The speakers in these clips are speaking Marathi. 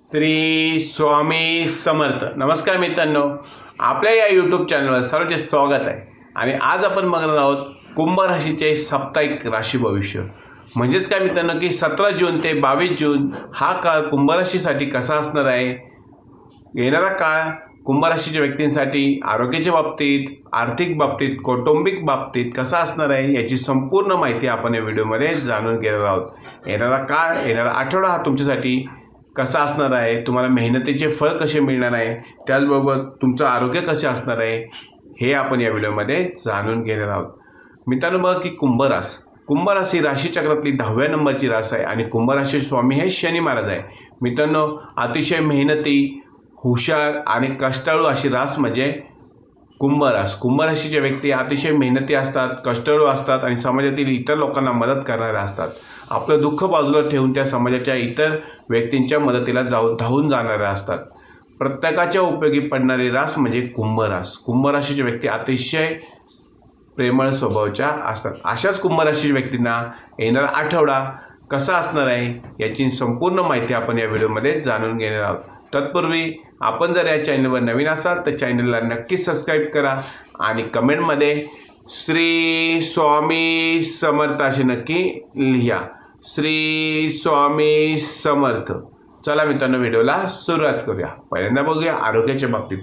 श्री स्वामी समर्थ. नमस्कार मित्रांनो. आपल्या या यूट्यूब चॅनलवर सर्वांचे स्वागत आहे. आणि आज आपण बघणार आहोत कुंभ राशीचे साप्ताहिक राशी भविष्य. म्हणजेच काय मित्रांनो की सतरा जून ते बावीस जून हा काळ कुंभराशीसाठी कसा असणार आहे? येणारा काळ कुंभराशीच्या व्यक्तींसाठी आरोग्याच्या बाबतीत आर्थिक बाबतीत कौटुंबिक बाबतीत कसा असणार आहे याची संपूर्ण माहिती आपण या व्हिडिओमध्ये जाणून घेणार आहोत. येणारा काळ येणारा आठवडा हा तुमच्यासाठी कसा असणार आहे? तुम्हाला मेहनतीचे फळ कसे मिळणार आहे? त्याचबरोबर तुमचं आरोग्य कसे असणार आहे? हे आपण या व्हिडिओमध्ये जाणून घेणार आहोत. मित्रांनो बघा की कुंभरास कुंभरास ही राशीचक्रातली दहाव्या नंबरची रास आहे आणि कुंभराशी स्वामी हे शनी महाराज आहे. मित्रांनो अतिशय मेहनती हुशार आणि कष्टाळू अशी रास म्हणजे कुंभरास कुंभराशीचे व्यक्ती अतिशय मेहनती असतात कष्टाळू असतात आणि समाजातील इतर लोकांना मदत करणाऱ्या असतात. आपलं दुःख बाजूला ठेवून त्या समाजाच्या इतर व्यक्तींच्या मदतीला जाऊ धावून जाणाऱ्या असतात. प्रत्येकाच्या उपयोगी पडणारी रास म्हणजे कुंभरास कुंभराशीचे व्यक्ती अतिशय प्रेमळ स्वभावच्या असतात. अशाच कुंभराशीच्या व्यक्तींना येणारा आठवडा कसा असणार आहे याची संपूर्ण माहिती आपण या व्हिडिओमध्ये जाणून घेणार आहोत. तत्पूर्वी आपण जर या चॅनलवर नवीन असाल तर चॅनलला नक्कीच सबस्क्राईब करा आणि कमेंटमध्ये श्री स्वामी समर्थ असे नक्की लिहा. श्री स्वामी समर्थ. चला मित्रांनो व्हिडिओला सुरुवात करूया. पहिल्यांदा बघूया आरोग्याच्या बाबतीत.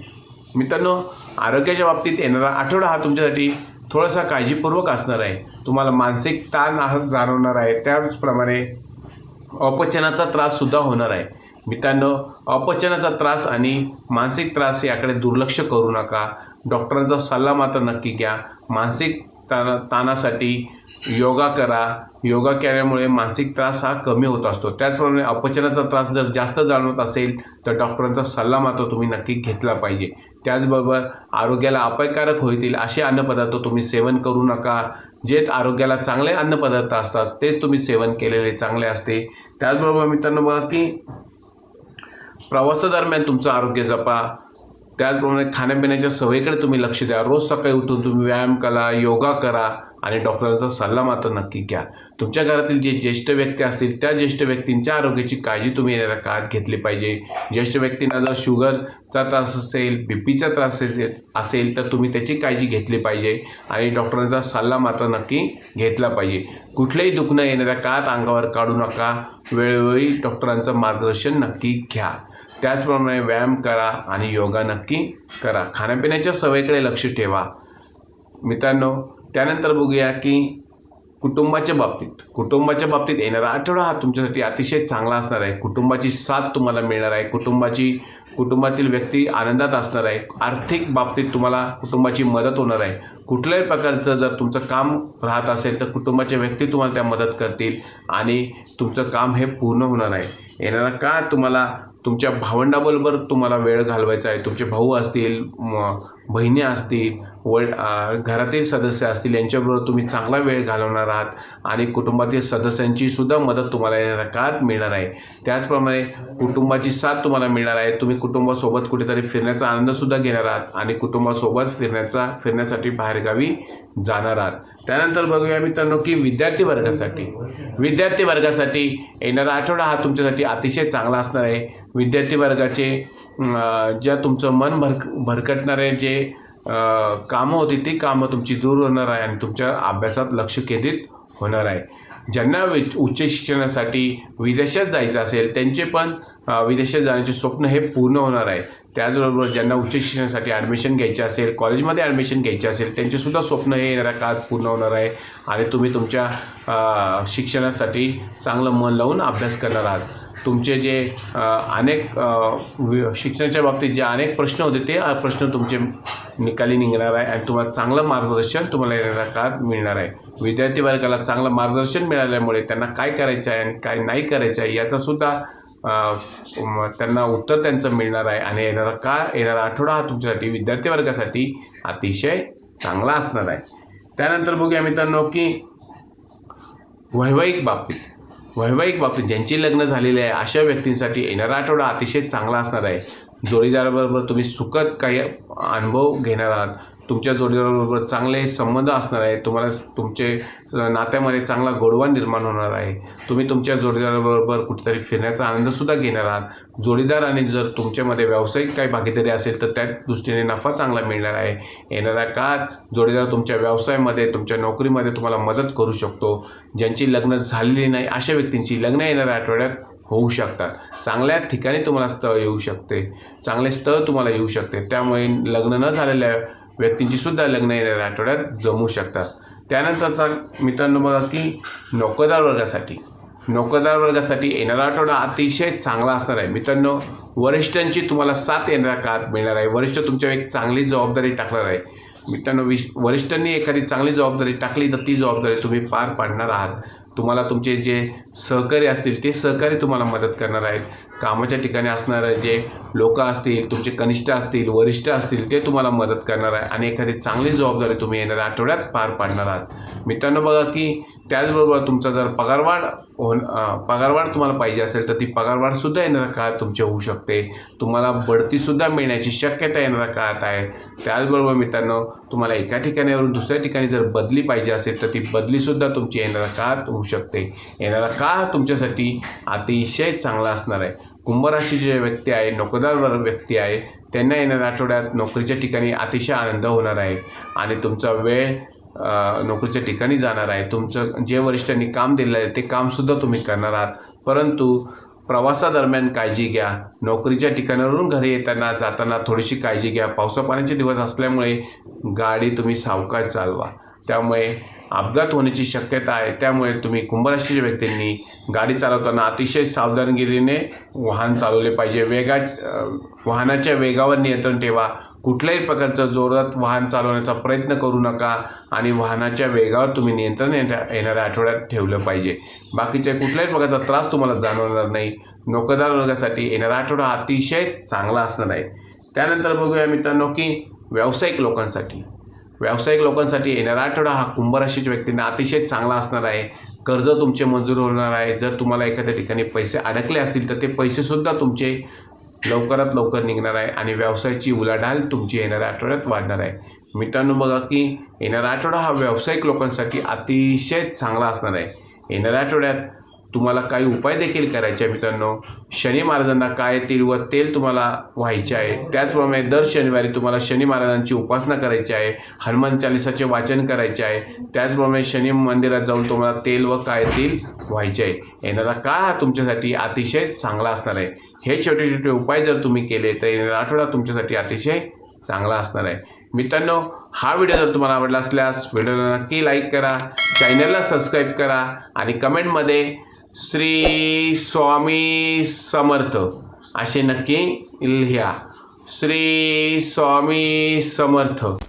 मित्रांनो आरोग्याच्या बाबतीत येणारा आठवडा हा तुमच्यासाठी थोडासा काळजीपूर्वक असणार आहे. तुम्हाला मानसिक ताण हा जाणवणार आहे. त्याचप्रमाणे अपचनाचा त्राससुद्धा होणार आहे. मित्रांनो अपचनाचा त्रास आणि मानसिक त्रास याकडे दुर्लक्ष करू नका. डॉक्टरांचा सल्ला मात्र नक्की घ्या. मानसिक ताना ताणासाठी योगा करा. योगा केल्यामुळे मानसिक त्रास हा कमी होत असतो. त्याचप्रमाणे अपचनाचा त्रास जर जास्त जाणवत असेल तर डॉक्टरांचा सल्ला मात्र तुम्ही नक्की घेतला पाहिजे. त्याचबरोबर आरोग्याला अपायकारक होतील असे अन्नपदार्थ तुम्ही सेवन करू नका. जे आरोग्याला चांगले अन्नपदार्थ असतात तेच तुम्ही सेवन केलेले चांगले असते. त्याचबरोबर मित्रांनो बघा की प्रवासादरम्यान तुमचं आरोग्य जपा. त्याचप्रमाणे खाण्यापिण्याच्या सवयीकडे तुम्ही लक्ष द्या. रोज सकाळी उठून तुम्ही व्यायाम करा योगा करा आणि डॉक्टरांचा सल्ला मात्र नक्की घ्या. तुमच्या घरातील जे ज्येष्ठ व्यक्ती असतील त्या ज्येष्ठ व्यक्तींच्या आरोग्याची काळजी तुम्ही येणाऱ्या काळात घेतली पाहिजे. ज्येष्ठ व्यक्तींना जर शुगरचा त्रास असेल बी पीचा त्रास असेल असेल तर तुम्ही त्याची काळजी घेतली पाहिजे आणि डॉक्टरांचा सल्ला मात्र नक्की घेतला पाहिजे. कुठलंही दुखणं येणाऱ्या काळात अंगावर काढू नका. वेळोवेळी डॉक्टरांचं मार्गदर्शन नक्की घ्या. त्याचप्रमाणे व्यायाम करा आणि योगा नक्की करा. खाण्यापिण्याच्या सवयीकडे लक्ष ठेवा. मित्रांनो त्यानंतर बघूया की कुटुंबाच्या बाबतीत कुटुंबाच्या बाबतीत येणारा आठवडा हा तुमच्यासाठी अतिशय चांगला असणार आहे. कुटुंबाची साथ तुम्हाला मिळणार आहे. कुटुंबाची कुटुंबातील व्यक्ती आनंदात असणार आहे. आर्थिक बाबतीत तुम्हाला कुटुंबाची मदत होणार आहे. कुठल्याही प्रकारचं जर तुमचं काम राहत असेल तर कुटुंबाचे व्यक्ती तुम्हाला त्या मदत करतील आणि तुमचं काम हे पूर्ण होणार आहे. येणारा काळ तुम्हाला तुमच्या भावंडाबरोबर तुम्हाला वेळ घालवायचा आहे. तुमचे भाऊ असतील बहिणी असतील वड घरातील सदस्य असतील यांच्याबरोबर तुम्ही चांगला वेळ घालवणार आहात आणि कुटुंबातील सदस्यांची सुद्धा मदत तुम्हाला येणाऱ्या काळात मिळणार आहे. त्याचप्रमाणे कुटुंबाची साथ तुम्हाला मिळणार आहे. तुम्ही कुटुंबासोबत कुठेतरी फिरण्याचा आनंदसुद्धा घेणार आहात आणि कुटुंबासोबत फिरण्याचा फिरण्यासाठी बाहेरगावी जाणार आहात. त्यानंतर बघूया मित्रांनो की विद्यार्थी वर्गासाठी. विद्यार्थी वर्गासाठी येणारा आठवडा हा तुमच्यासाठी अतिशय चांगला असणार आहे. विद्यार्थी वर्गाचे ज्या तुमचं मन भर भरकटणारे जे कामं होती ती कामं तुमची दूर होणार आहे आणि तुमच्या अभ्यासात लक्ष केंद्रित होणार आहे. ज्यांना वि- उच्च शिक्षणासाठी विदेशात जायचं असेल त्यांचे पण विदेशात जाण्याचे स्वप्न हे पूर्ण होणार आहे. त्याचबरोबर ज्यांना उच्च शिक्षणासाठी ॲडमिशन घ्यायचे असेल कॉलेजमध्ये ॲडमिशन घ्यायचे असेल त्यांचेसुद्धा स्वप्न हे येणाऱ्या काळात पूर्ण होणार आहे आणि तुम्ही तुमच्या शिक्षणासाठी चांगलं मन लावून अभ्यास करणार आहात. तुमचे जे अनेक शिक्षणाच्या बाबतीत जे अनेक प्रश्न होते ते प्रश्न तुमचे निकाली निघणार आहे आणि तुम्हाला चांगलं मार्गदर्शन तुम्हाला येणाऱ्या काळात मिळणार आहे. विद्यार्थी वर्गाला चांगलं मार्गदर्शन मिळाल्यामुळे त्यांना काय करायचं आहे आणि काय नाही करायचं आहे याचासुद्धा त्यांना उत्तर त्यांचं मिळणार आहे आणि येणारा काळ येणारा आठवडा हा तुमच्यासाठी विद्यार्थी वर्गासाठी अतिशय चांगला असणार आहे. त्यानंतर बघूया मित्रांनो की वैवाहिक बाबतीत वैवाहिक बाबतीत ज्यांची लग्न झालेली आहे अशा व्यक्तींसाठी येणारा आठवडा अतिशय चांगला असणार आहे. जोडीदाराबरोबर तुम्ही सुखद काही अनुभव घेणार आहात. तुमच्या जोडीदाराबरोबर चांगले संबंध असणार आहे तुम्हाला तुमचे नात्यामध्ये चांगला गोडवा निर्माण होणार आहे. तुम्ही तुमच्या जोडीदाराबरोबर कुठेतरी फिरण्याचा आनंदसुद्धा घेणार आहात. जोडीदार आणि जर तुमच्यामध्ये व्यावसायिक काही भागीदारी असेल तर त्या दृष्टीने नफा चांगला मिळणार आहे. येणाऱ्या काळात जोडीदार तुमच्या व्यवसायामध्ये तुमच्या नोकरीमध्ये तुम्हाला मदत करू शकतो. ज्यांची लग्न झालेली नाही अशा व्यक्तींची लग्न येणाऱ्या आठवड्यात होऊ शकतात. चांगल्या ठिकाणी तुम्हाला स्थळ येऊ शकते. चांगले स्थळ तुम्हाला येऊ शकते. त्यामुळे लग्न न झालेल्या व्यक्तींची सुद्धा लग्न येणाऱ्या आठवड्यात जमू शकतात. त्यानंतरचा मित्रांनो बघा की नोकरदार वर्गासाठी नोकरदार वर्गासाठी येणारा आठवडा अतिशय चांगला असणार आहे. मित्रांनो वरिष्ठांची तुम्हाला साथ येणाऱ्या काळात मिळणार आहे. वरिष्ठ तुमच्यावर एक चांगली जबाबदारी टाकणार आहे. मित्रांनो विश वरिष्ठांनी एखादी चांगली जबाबदारी टाकली तर ती जबाबदारी तुम्ही पार पाडणार आहात. तुम्हाला तुमचे जे सहकारी असतील ते सहकारी तुम्हाला मदत करणार आहेत. कामाच्या ठिकाणी असणारे जे लोक असतील तुमचे कनिष्ठ असतील वरिष्ठ असतील ते तुम्हाला मदत करणार आहे. आणि एखादी चांगली जबाबदारी तुम्ही येणाऱ्या आठवड्यात पार पाडणार आहात. मित्रांनो बघा की त्याचबरोबर तुमचा जर पगारवाढ होण पगारवाढ तुम्हाला पाहिजे असेल तर ती पगारवाढसुद्धा येणाऱ्या काळात तुमची होऊ शकते. तुम्हाला बढतीसुद्धा मिळण्याची शक्यता येणाऱ्या काळात आहे. त्याचबरोबर मित्रांनो तुम्हाला एका ठिकाणावरून दुसऱ्या ठिकाणी जर बदली पाहिजे असेल तर ती बदलीसुद्धा तुमची येणाऱ्या काळात होऊ शकते. येणारा काळ तुमच्यासाठी अतिशय चांगला असणार आहे. कुंभराशीचे जे व्यक्ती आहे नोकरदार वर्ग व्यक्ती आहे त्यांना येणाऱ्या आठवड्यात नोकरीच्या ठिकाणी अतिशय आनंद होणार आहे. आणि तुमचा वेळ नोकरीच्या ठिकाणी जाणार आहे. तुमचं जे वरिष्ठांनी काम दिलेलं आहे ते कामसुद्धा तुम्ही करणार आहात. परंतु प्रवासादरम्यान काळजी घ्या. नोकरीच्या ठिकाणावरून घरी येताना जाताना थोडीशी काळजी घ्या. पावसापाण्याचे दिवस असल्यामुळे गाडी तुम्ही सावकाश चालवा. त्यामुळे अपघात होण्याची शक्यता आहे. त्यामुळे तुम्ही कुंभराशीच्या व्यक्तींनी गाडी चालवताना अतिशय सावधानगिरीने वाहन चालवले पाहिजे. वेगा वाहनाच्या वेगावर नियंत्रण ठेवा. कुठल्याही प्रकारचं जोरात वाहन चालवण्याचा प्रयत्न करू नका आणि वाहनाच्या वेगावर तुम्ही नियंत्रण येण्या येणाऱ्या आठवड्यात ठेवलं पाहिजे. बाकीच्या कुठल्याही प्रकारचा त्रास तुम्हाला जाणवणार नाही. नोकरदार वर्गासाठी येणारा आठवडा अतिशय चांगला असणार आहे. त्यानंतर बघूया मित्रांनो की व्यावसायिक लोकांसाठी. व्यावसायिक लोकांसाठी येणारा आठवडा हा कुंभराशीच्या व्यक्तींना अतिशय चांगला असणार आहे. कर्ज तुमचे मंजूर होणार आहे. जर तुम्हाला एखाद्या ठिकाणी पैसे अडकले असतील तर ते पैसेसुद्धा तुमचे लवकरात लवकर निघणार आहे आणि व्यवसायाची उलाढाल तुमची येणाऱ्या आठवड्यात वाढणार आहे. मित्रांनो बघा की येणारा आठवडा हा व्यावसायिक लोकांसाठी अतिशय चांगला असणार आहे. येणाऱ्या आठवड्यात तुम्हाला काही उपाय देखील करायचे आहे मित्रांनो? शनी महाराजांना काय तिळ व तेल तुम्हाला व्हायचे आहे? त्याचप्रमाणे दर शनिवारी तुम्हाला शनी महाराजांची उपासना करायची आहे हनुमान चालिसाचे वाचन करायचे आहे त्याचप्रमाणे शनी मंदिरात जाऊन तुम्हाला तेल व काय तेल व्हायचे आहे? येणारा काळ हा तुमच्यासाठी अतिशय चांगला असणार आहे. हे छोटे छोटे उपाय जर तुम्ही केले तर येणारा आठवडा तुमच्यासाठी अतिशय चांगला असणार आहे. मित्रांनो हा व्हिडिओ जर तुम्हाला आवडला असल्यास व्हिडिओला नक्की लाईक करा चॅनलला सबस्क्राईब करा आणि कमेंटमध्ये श्री स्वामी समर्थ असे नक्की लिहा. श्री स्वामी समर्थ.